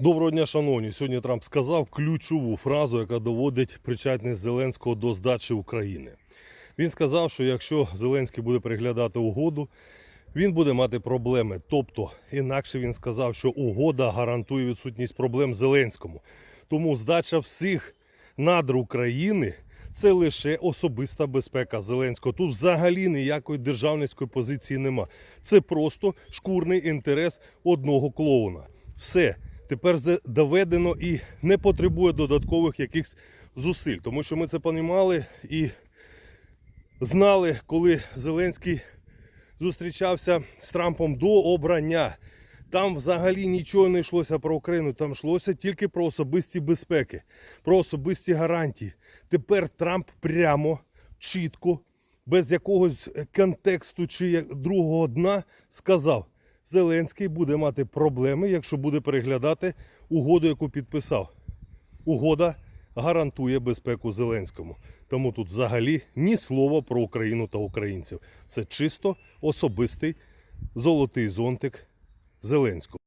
Доброго дня, шановні. Сьогодні Трамп сказав ключову фразу, яка доводить причетність Зеленського до здачі України. Він сказав, що якщо Зеленський буде переглядати угоду, він буде мати проблеми. Тобто, інакше він сказав, що угода гарантує відсутність проблем Зеленському. Тому здача всіх надр України це лише особиста безпека Зеленського. Тут взагалі ніякої державницької позиції нема. Це просто шкурний інтерес одного клоуна. Все. Тепер доведено і не потребує додаткових якихось зусиль. Тому що ми це понімали і знали, коли Зеленський зустрічався з Трампом до обрання. Там взагалі нічого не йшлося про Україну, там йшлося тільки про особисті безпеки, про особисті гарантії. Тепер Трамп прямо, чітко, без якогось контексту чи другого дна сказав, Зеленський буде мати проблеми, якщо буде переглядати угоду, яку підписав. Угода гарантує безпеку Зеленському. Тому тут взагалі ні слова про Україну та українців. Це чисто особистий золотий зонтик Зеленського.